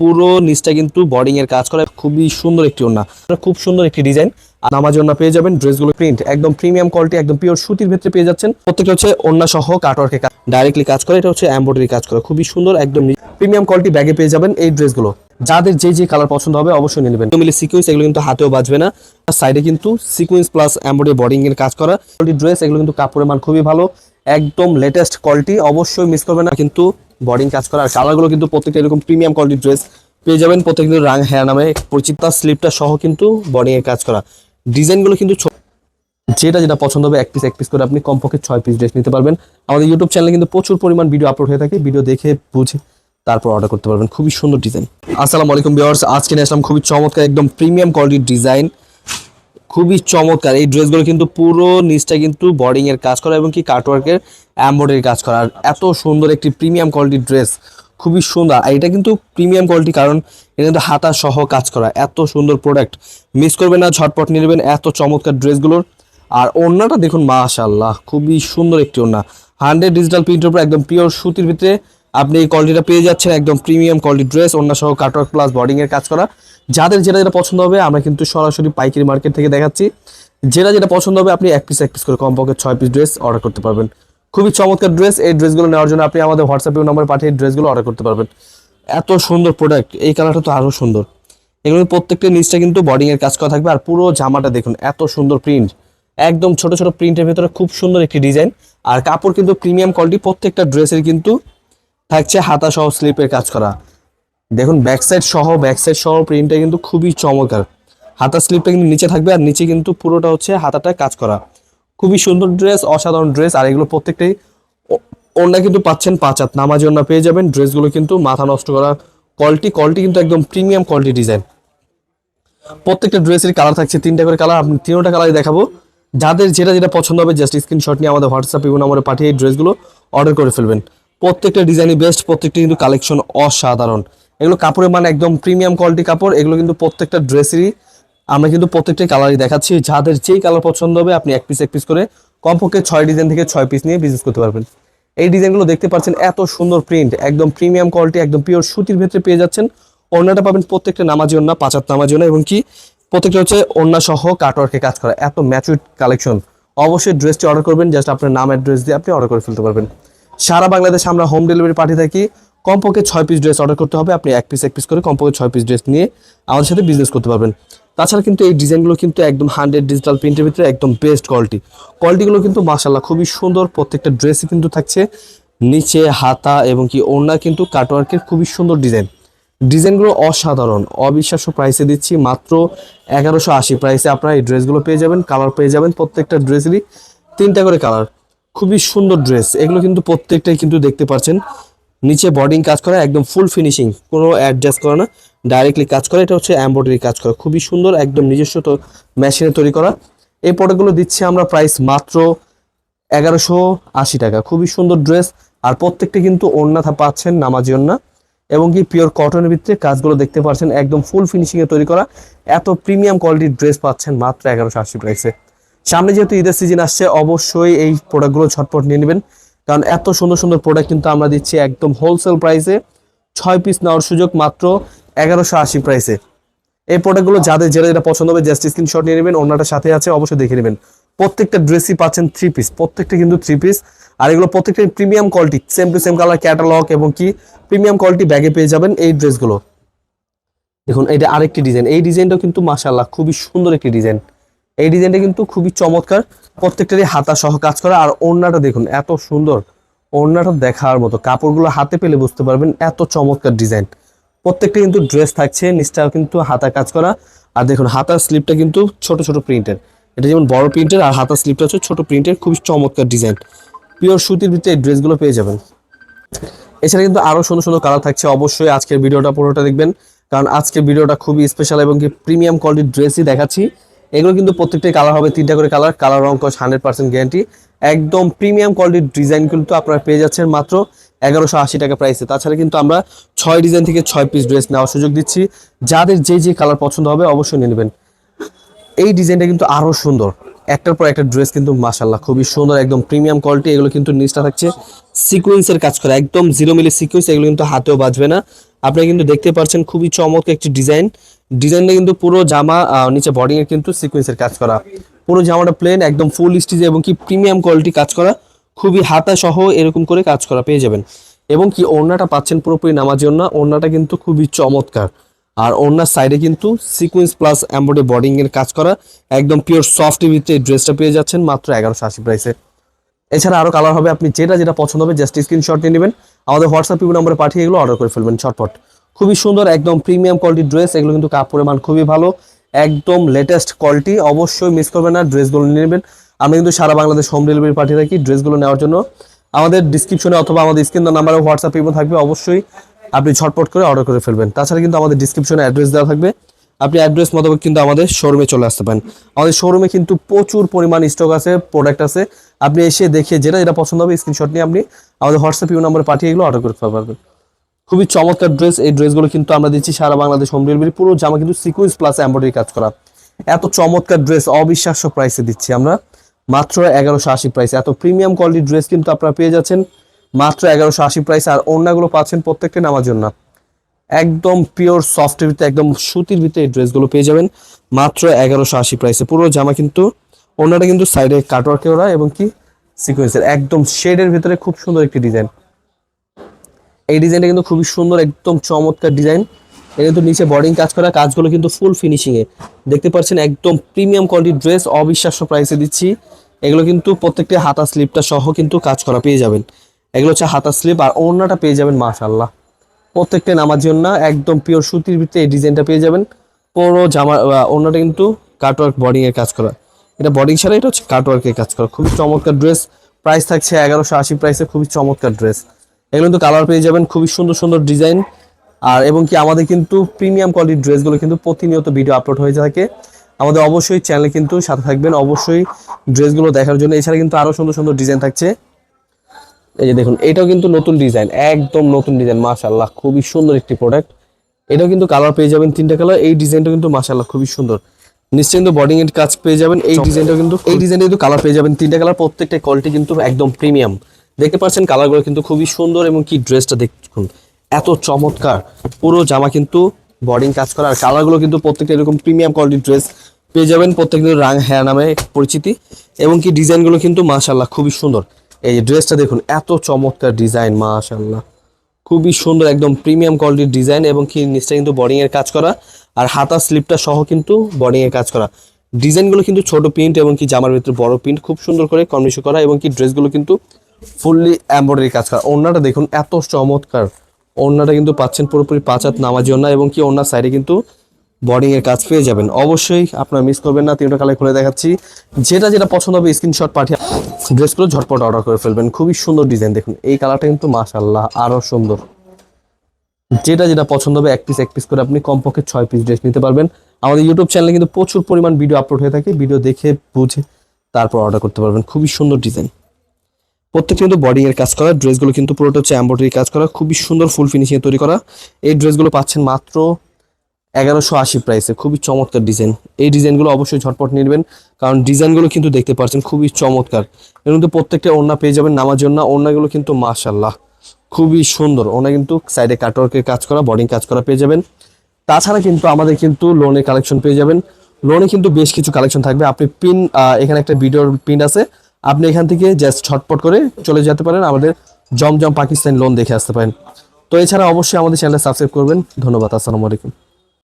পুরো নিচটা কিন্তু বোর্ডিং এর কাজ করা। খুবই সুন্দর একটি ওড়না। খুব সুন্দর একটি ডিজাইন নামাজ ওড়না পেয়ে যাবেন। ড্রেসগুলো প্রিন্ট একদম প্রিমিয়াম কোয়ালিটি একদম পিওর সুতির ভেতরে পেয়ে যাচ্ছেন। প্রত্যেকটা হচ্ছে ওড়না সহ কাটওয়ার্কে ডাইরেক্টলি কাজ। করে, এটা হচ্ছে এমব্রয়ডারি কাজ করা। খুবই সুন্দর, একদম প্রিমিয়াম কোয়ালিটি ব্যাগে পেয়ে যাবেন এই ড্রেসগুলো। যাদের যে যে কালার পছন্দ হবে অবশ্যই নিয়ে নেবেন। মিলে সিকুয়েন্স এগুলো কিন্তু হাতেও বাজবে না। সাইডে কিন্তু সিকুয়েন্স প্লাস এমব্রয়ডারি বডিং এর কাজ করা। ড্রেস এগুলো কিন্তু কাপড়ের মান খুবই ভালো। একদম লেটেস্ট কোয়ালিটি অবশ্যই মিস করবে না, কিন্তু বডিং কাজ করা আর কালারগুলো কিন্তু প্রত্যেকটা এরকম প্রিমিয়াম কোয়ালিটির ড্রেস পেয়ে যাবেন প্রত্যেক কিন্তু রাং হেয়ার নামে পরিচিত স্লিপটা সহ কিন্তু বডিং এর কাজ করা। ডিজাইনগুলো কিন্তু যেটা যেটা পছন্দ হবে, এক পিস এক পিস করে আপনি কমপক্ষে ছয় পিস ড্রেস নিতে পারবেন। আমাদের ইউটিউব চ্যানেলে কিন্তু প্রচুর পরিমাণ ভিডিও আপলোড হয়ে থাকে ভিডিও দেখে, বুঝে, তারপর অর্ডার করতে পারবেন। খুবই সুন্দর ডিজাইন আসসালামু আলাইকুম ভিউয়ার্স আজকে নিয়ে আসলাম খুবই চমৎকার, একদম প্রিমিয়াম কোয়ালিটির ডিজাইন খুবই চমৎকার। এই ড্রেসগুলো কিন্তু পুরো নিচটা কিন্তু বডিং এর কাজ করা এবং কি কাটওয়ার্কের এমব্রয়ডারি কাজ করা। আর এত সুন্দর একটি প্রিমিয়াম কোয়ালিটির ড্রেস খুবই সুন্দর। আর এটা কিন্তু প্রিমিয়াম কোয়ালিটি কারণ এটা কিন্তু হাতা সহ কাজ করা। এত সুন্দর প্রোডাক্ট মিস করবেন না, ঝটপট নিয়ে নেবেন এত চমৎকার ড্রেসগুলোর আর ওড়নাটা দেখুন মাশাল্লাহ খুবই সুন্দর একটি ওড়না। হান্ড্রেড ডিজিটাল প্রিন্টের উপর একদম পিওর সুতির ভিতরে আপনি এই কোয়ালিটিটা পেয়ে যাচ্ছেন, একদম প্রিমিয়াম কোয়ালিটি ড্রেস ওড়না সহ কাটওয়ার্ক প্লাস বডিং এর কাজ করা। যাদের যেটা যেটা পছন্দ হবে, আমরা কিন্তু সরাসরি পাইকারি মার্কেট থেকে দেখাচ্ছি। যেটা যেটা পছন্দ হবে, আপনি এক পিস এক পিস করে কমপক্ষে ছয় পিস ড্রেস অর্ডার করতে পারবেন। খুবই চমৎকার ড্রেস এই ড্রেসগুলো নেওয়ার জন্য আপনি আমাদের হোয়াটসঅ্যাপে নাম্বার পাঠিয়ে ড্রেসগুলো অর্ডার করতে পারবেন। এত সুন্দর প্রোডাক্ট এই কালারটা তো আরও সুন্দর। এগুলো প্রত্যেকটা নিচটা কিন্তু বডিং এর কাজ করা থাকবে, আর পুরো জামাটা দেখুন, এত সুন্দর প্রিন্ট একদম ছোট ছোট প্রিন্টের ভেতরে খুব সুন্দর একটি ডিজাইন আর কাপড় কিন্তু প্রিমিয়াম কোয়ালিটি প্রত্যেকটা ড্রেসের কিন্তু থাকছে হাতা সহ স্লিপের কাজ করা। দেখুন ব্যাক সাইড সহ ব্যাক সাইড সহ প্রিন্টটা কিন্তু খুবই চমৎকার। হাতা স্লিপটা কিন্তু নিচে থাকবে আর নিচে কিন্তু পুরোটা হচ্ছে হাতাটা কাজ করা। খুবই সুন্দর ড্রেস অসাধারণ ড্রেস আর এগুলো প্রত্যেকটাই ও- ওড়না কিন্তু পাচ্ছেন পাঁচ হাত। নামাজি ওড়না পেয়ে যাবেন। ড্রেসগুলো কিন্তু মাথা নষ্ট করা। কোয়ালিটি কোয়ালিটি কিন্তু একদম প্রিমিয়াম কোয়ালিটি ডিজাইন প্রত্যেকটা ড্রেসের কালার থাকছে, তিনটা করে কালার আপনি তিনটা কালারই দেখাবো। যাদের যেটা যেটা পছন্দ হবে জাস্ট স্ক্রিনশট নিয়ে আমাদের হোয়াটসঅ্যাপ এবং নম্বরে পাঠিয়ে এই ড্রেসগুলো অর্ডার করে ফেলবেন। প্রত্যেকটা ডিজাইনই বেস্ট প্রত্যেকটা কিন্তু কালেকশন অসাধারণ। এগুলো কাপড়ের মানে একদম প্রিমিয়াম কোয়ালিটি কাপড়, এগুলো কিন্তু প্রত্যেকটা ড্রেসেরই আমরা কিন্তু প্রত্যেকটাই কালারই দেখাচ্ছি। যাদের যেই কালার পছন্দ হবে, আপনি এক পিস এক পিস করে কমপক্ষে ছয় ডিজাইন থেকে ছয় পিস নিয়ে বিজনেস করতে পারবেন। এই ডিজাইনগুলো দেখতে পাচ্ছেন, এত সুন্দর প্রিন্ট একদম প্রিমিয়াম কোয়ালিটি একদম পিওর সুতির ভেতরে পেয়ে যাচ্ছেন। ওড়নাটা পাবেন প্রত্যেকটা নামাজি ওড়না পাঁচাত নামাজি ওড়না, এবং কি প্রত্যেকটা হচ্ছে ওড়না সহ কাটওয়ার্কে কাজ করা, এত ম্যাচুইড কালেকশন অবশ্যই ড্রেসটি অর্ডার করবেন জাস্ট আপনার নাম অ্যাড্রেস দিয়ে আপনি অর্ডার করে ফেলতে পারবেন। সারা বাংলাদেশে আমরা হোম ডেলিভারি পাঠিয়ে থাকি কমপক্ষে ছয় পিস ড্রেস অর্ডার করতে হবে। আপনি এক পিস এক পিস করে কমপক্ষে ছয় পিস ড্রেস নিয়ে আমাদের সাথে বিজনেস করতে পারবেন। তাছাড়া কিন্তু এই ডিজাইনগুলো কিন্তু একদম হান্ড্রেড ডিজিটাল প্রিন্টের ভিতরে একদম বেস্ট কোয়ালিটি কোয়ালিটিগুলো কিন্তু মাসাল্লাহ খুবই সুন্দর। প্রত্যেকটা ড্রেসই কিন্তু থাকছে নিচে, হাতা এবং কি ওড়না কিন্তু কাটওয়ার্কের খুবই সুন্দর ডিজাইন ডিজাইনগুলো অসাধারণ। অবিশ্বাস্য প্রাইসে দিচ্ছি মাত্র এগারোশো আশি। প্রাইসে আপনারা এই ড্রেসগুলো পেয়ে যাবেন কালার পেয়ে যাবেন প্রত্যেকটা ড্রেসেরই তিনটা করে কালার খুবই সুন্দর ড্রেস এগুলো কিন্তু প্রত্যেকটাই কিন্তু দেখতে পাচ্ছেন। নিচে বডিং কাজ করা, একদম ফুল ফিনিশিং কোনো অ্যাডজাস্ট করা না ডাইরেক্টলি কাজ করা, এটা হচ্ছে এমব্রয়ডারি কাজ করা। খুবই সুন্দর, একদম নিজস্ব তো মেশিনে তৈরি করা। এই প্রোডাক্টগুলো দিচ্ছি আমরা প্রাইস মাত্র এগারোশো আশি টাকা। খুবই সুন্দর ড্রেস আর প্রত্যেকটি কিন্তু ওড়না পাচ্ছেন নামাজি ওড়না, এবং কি পিওর কটনের ভিত্তিতে কাজগুলো দেখতে পাচ্ছেন একদম ফুল ফিনিশিংয়ে তৈরি করা। এত প্রিমিয়াম কোয়ালিটির ড্রেস পাচ্ছেন মাত্র এগারোশো আশি প্রাইসে সামনে যেহেতু ঈদের সিজন আসছে, অবশ্যই এই প্রোডাক্টগুলো ঝটপট নিয়ে নেবেন। কারণ এত সুন্দর সুন্দর প্রোডাক্ট কিন্তু আমরা দিচ্ছি একদম হোলসেল প্রাইসে ছয় পিস নেওয়ার সুযোগ মাত্র এগারোশো আশি প্রাইসে এই প্রোডাক্টগুলো যাদের যেটা যেটা পছন্দ হবে জাস্ট স্ক্রিনশট নিয়ে নেবেন ওনাটা সাথে আছে, অবশ্যই দেখে নেবেন। প্রত্যেকটা ড্রেসই পাচ্ছেন থ্রি পিস প্রত্যেকটা কিন্তু থ্রি পিস আর এগুলো প্রত্যেকটা premium quality same to same colour catalogue এবং কি প্রিমিয়াম কোয়ালিটি ব্যাগে পেয়ে যাবেন এই ড্রেসগুলো দেখুন, এটা আরেকটি ডিজাইন এই ডিজাইনটাও কিন্তু মাশাল্লাহ খুবই সুন্দর একটি ডিজাইন এই ডিজাইনটা কিন্তু খুবই চমৎকার। প্রত্যেকটারই হাতা সহ কাজ করা। আর ওড়নাটা দেখুন, এত সুন্দর। ওড়নাটা দেখার মতো। কাপড়গুলো হাতে পেলে বুঝতে পারবেন এত চমৎকার ডিজাইন। প্রত্যেকটা কিন্তু ড্রেস থাকছে নিচটা কিন্তু হাতা কাজ করা। আর দেখুন, হাতার স্লিপটা কিন্তু ছোট ছোট প্রিন্টের। এটা যেমন বড় প্রিন্টের আর হাতার স্লিপটা হচ্ছে ছোট প্রিন্টের, খুবই চমৎকার ডিজাইন। পিওর সুতির ভিতরে এই ড্রেসগুলো পেয়ে যাবেন। এছাড়া কিন্তু আরও সুন্দর সুন্দর কালার থাকছে। অবশ্যই আজকের ভিডিওটা পুরোটা দেখবেন। কারণ আজকের ভিডিওটা খুবই স্পেশাল এবং কি প্রিমিয়াম কোয়ালিটির ড্রেসই দেখাচ্ছি। এগুলো কিন্তু প্রত্যেকটাই কালার হবে, তিনটা করে কালার কালার রং কস হান্ড্রেড পার্সেন্ট গ্যারান্টি একদম প্রিমিয়াম কোয়ালিটির ডিজাইন কিন্তু আপনারা পেয়ে যাচ্ছেন মাত্র এগারোশো আশি টাকা প্রাইসে তাছাড়া কিন্তু আমরা ছয় ডিজাইন থেকে ছয় পিস ড্রেস নেওয়ার সুযোগ দিচ্ছি। যাদের যে যে কালার পছন্দ হবে অবশ্যই নিয়ে নেবেন। এই ডিজাইনটা কিন্তু আরও সুন্দর। একটার পর একটা ড্রেস কিন্তু মাশাল্লাহ খুবই সুন্দর, একদম প্রিমিয়াম কোয়ালিটি এগুলো কিন্তু নিচটা থাকছে। সিকোয়েন্সের কাজ করা, একদম জিরো মিলি সিকোয়েন্স এগুলো কিন্তু হাতেও বাজবে না। আপনারা কিন্তু দেখতে পাচ্ছেন খুবই চমৎকার একটি ডিজাইন। ডিজাইনটা কিন্তু পুরো জামা নিচে বডিং এর কিন্তু সিকোয়েন্সের কাজ করা। পুরো জামাটা প্লেন একদম ফুল স্টিচ এবং কি প্রিমিয়াম কোয়ালিটি কাজ করা। খুবই হাতা সহ এরকম করে কাজ করা পেয়ে যাবেন। এবং কি ওড়নাটা পাচ্ছেন পুরোপুরি নামার জন্য ওড়নাটা কিন্তু খুবই চমৎকার। আর ওড়নার সাইডে কিন্তু সিকোয়েন্স প্লাস এমব্রয়ডারি বডিং এর কাজ করা। একদম পিওর সফট ভিতরে ড্রেসটা পেয়ে যাচ্ছেন মাত্র এগারোশো আশি প্রাইসে এছাড়া আরও কালার হবে, আপনি যেটা যেটা পছন্দ হবে জাস্ট স্ক্রিনশট নিয়ে নেবেন। আমাদের হোয়াটসঅ্যাপ পিপি নম্বরে পাঠিয়ে এগুলো অর্ডার করে ফেলবেন ছটপট খুবই সুন্দর, একদম প্রিমিয়াম কোয়ালিটির ড্রেস এগুলো কিন্তু কাপড়ের মান খুবই ভালো। একদম লেটেস্ট কোয়ালিটি অবশ্যই মিস করবেন না ড্রেসগুলো নিয়ে নেবেন। আমরা কিন্তু সারা বাংলাদেশ হোম ডেলিভারি পাঠিয়ে থাকি ড্রেসগুলো নেওয়ার জন্য। আমাদের ডিসক্রিপশনে অথবা আমাদের স্ক্রিন নাম্বারে হোয়াটসঅ্যাপ পিপো থাকবে, অবশ্যই আপনি ঝটপট করে অর্ডার করে ফেলবেন। তাছাড়া কিন্তু আমাদের ডিসক্রিপশনে অ্যাড্রেস দেওয়া থাকবে। আপনি অ্যাড্রেস মোতাবেক কিন্তু আমাদের শোরুমে চলে আসতে পারেন। আমাদের শোরুমে কিন্তু প্রচুর পরিমাণ স্টক আছে প্রোডাক্ট আছে। আপনি এসে দেখে যেটা যেটা পছন্দ হবে স্ক্রিনশট নিয়ে আপনি আমাদের হোয়াটসঅ্যাপ ইউ নম্বরে পাঠিয়ে এগুলো অর্ডার করতে পারবেন। খুবই চমৎকার ড্রেস এই ড্রেসগুলো কিন্তু আমরা দিচ্ছি সারা বাংলাদেশ হোম ডেলিভারি পুরো জামা কিন্তু সিকুয়েন্স প্লাস এমব্রয়ডারি কাজ করা। এত চমৎকার ড্রেস অবিশ্বাস্য প্রাইসে দিচ্ছি আমরা। মাত্র এগারোশো আশি প্রাইসে এত প্রিমিয়াম কোয়ালিটির ড্রেস কিন্তু আপনারা পেয়ে যাচ্ছেন। মাত্র এগারোশো আশি প্রাইসে আর অন্যগুলো পাচ্ছেন প্রত্যেকটা নামার জন্য। একদম পিওর সফটের ভিতরে, একদম সুতির ভিতরে এই ড্রেসগুলো পেয়ে যাবেন। মাত্র এগারোশো আশি প্রাইসে পুরো জামা কিন্তু, ওনাটা কিন্তু সাইডে কাটওয়ার্কে ওরা এবং কি সিকোয়েন্সের একদম শেডের ভিতরে খুব সুন্দর একটি ডিজাইন এই ডিজাইনটা কিন্তু খুবই সুন্দর, একদম চমৎকার ডিজাইন এটা কিন্তু নিচে বর্ডিং কাজ করা, কাজগুলো কিন্তু ফুল ফিনিশিং এ দেখতে পাচ্ছেন একদম প্রিমিয়াম কোয়ালিটির ড্রেস অবিশ্বাস্য প্রাইসে দিচ্ছি। এগুলো কিন্তু প্রত্যেকটা হাতা স্লিপটা সহ কিন্তু কাজ করা পেয়ে যাবেন। এগুলো হচ্ছে হাতা স্লিপ আর ওড়নাটা পেয়ে যাবেন মাশাল্লাহ প্রত্যেকটা নামার জন্য একদম পিওর সুতির ভিতরে এই ডিজাইনটা পেয়ে যাবেন। পুরো জামা ওড়নাটা কিন্তু কাটওয়ার্ক বডিং এর কাজ করা। এটা বডিং ছাড়া এটা হচ্ছে কাটওয়ার্কের কাজ করা। খুবই চমৎকার ড্রেস প্রাইস থাকছে এগারোশো আশি প্রাইসে খুবই চমৎকার ড্রেস এগুলো কিন্তু কালার পেয়ে যাবেন, খুবই সুন্দর সুন্দর ডিজাইন আর এবং কি আমাদের কিন্তু প্রিমিয়াম কোয়ালিটির ড্রেসগুলো কিন্তু প্রতিনিয়ত ভিডিও আপলোড হয়ে থাকে। আমাদের অবশ্যই চ্যানেলে কিন্তু সাথে থাকবেন। অবশ্যই ড্রেসগুলো দেখার জন্য। এছাড়া কিন্তু আরও সুন্দর সুন্দর ডিজাইন থাকছে। এই যে দেখুন এটাও কিন্তু নতুন ডিজাইন একদম নতুন ডিজাইন মাশাল্লাহ খুবই সুন্দর একটি প্রোডাক্ট এটাও কিন্তু কালার পেয়ে যাবেন তিনটা কালার এই ডিজাইনটা কিন্তু মাশাল্লাহ খুবই সুন্দর। নিশ্চয়ই কিন্তু বডিং এর কাজ পেয়ে যাবেন এই ডিজাইনটা কিন্তু এই ডিজাইনটা কিন্তু কালার পেয়ে যাবেন তিনটা কালার প্রত্যেকটা কোয়ালিটি কিন্তু একদম প্রিমিয়াম দেখতে পাচ্ছেন কালারগুলো কিন্তু খুবই সুন্দর এবং কি ড্রেসটা দেখুন এত চমৎকার। পুরো জামা কিন্তু বডিং কাজ করা আর কালারগুলো কিন্তু প্রত্যেকটা এরকম প্রিমিয়াম কোয়ালিটির ড্রেস পেয়ে যাবেন প্রত্যেকটা রাং হেয়ার নামে পরিচিতি। এবং কি ডিজাইনগুলো কিন্তু মাশাল্লাহ খুবই সুন্দর। এই ড্রেসটা দেখুন, এত চমৎকার ডিজাইন মাশাল্লাহ খুবই সুন্দর, একদম প্রিমিয়াম কোয়ালিটির ডিজাইন এবং কি নিচটা কিন্তু বডিং এর কাজ করা, আর হাতা স্লিপটা সহ কিন্তু বডিং এর কাজ করা। ডিজাইনগুলো কিন্তু ছোট প্রিন্ট এবং কি জামার ভিতরে বড় প্রিন্ট খুব সুন্দর করে কম্বিনেশন করা এবং কি ড্রেসগুলো কিন্তু ফুললি এমব্রয়ডারি কাজ করা। ওড়নাটা দেখুন, এত চমৎকার। ওড়নাটা কিন্তু পাচ্ছেন পুরোপুরি পাঁচ হাত নামার জন্য এবং কি ওড়নার সাইডে কিন্তু বডিং এর কাজ পেয়ে যাবেন। অবশ্যই আপনারা মিস করবেন না, তিনটা কালার খুলে দেখাচ্ছি। যেটা যেটা পছন্দ হবে স্ক্রিনশট পাঠিয়ে ড্রেসগুলো ঝটপট অর্ডার করে ফেলবেন। খুবই সুন্দর ডিজাইন দেখুন। এই কালারটা কিন্তু মাশাল্লাহ আরও সুন্দর। যেটা যেটা পছন্দ হবে, এক পিস এক পিস করে আপনি কমপক্ষে ছয় পিস ড্রেস নিতে পারবেন। আমাদের ইউটিউব চ্যানেলে কিন্তু প্রচুর পরিমাণ ভিডিও আপলোড হয়ে থাকে। ভিডিও দেখে, বুঝে, তারপর অর্ডার করতে পারবেন। খুবই সুন্দর ডিজাইন প্রত্যেকটা কিন্তু বডিং এর কাজ করা। ড্রেসগুলো কিন্তু পুরোটা হচ্ছে এম্ব্রয়ডারি কাজ করা। খুবই সুন্দর ফুল ফিনিশিং তৈরি করা। এই ড্রেসগুলো পাচ্ছেন মাত্র এগারোশো আশি প্রাইসে খুবই চমৎকার ডিজাইন এই ডিজাইনগুলো অবশ্যই ঝটপট নিবেন, কারণ ডিজাইনগুলো কিন্তু দেখতে পাচ্ছেন খুবই চমৎকার। এর মধ্যে প্রত্যেকটা ওড়না পেয়ে যাবেন নামার জন্য। ওড়নাগুলো কিন্তু মাশাল্লাহ খুবই সুন্দর। ওনা কিন্তু সাইডে কাটওয়ার্কের কাজ করা বডিং কাজ করা পেয়ে যাবেন। তাছাড়া কিন্তু আমাদের কিন্তু লোনের কালেকশন পেয়ে যাবেন। লোনে কিন্তু বেশ কিছু কালেকশন থাকবে। আপনি পিন এখানে একটা ভিডিওর পিন আছে। আপনি এখান থেকে জাস্ট ছটপট করে চলে যেতে পারেন। আমাদের জমজম পাকিস্তান লোন দেখে আসতে পারেন। তো এছাড়া অবশ্যই আমাদের চ্যানেল সাবস্ক্রাইব করবেন। ধন্যবাদ। আসসালামু আলাইকুম।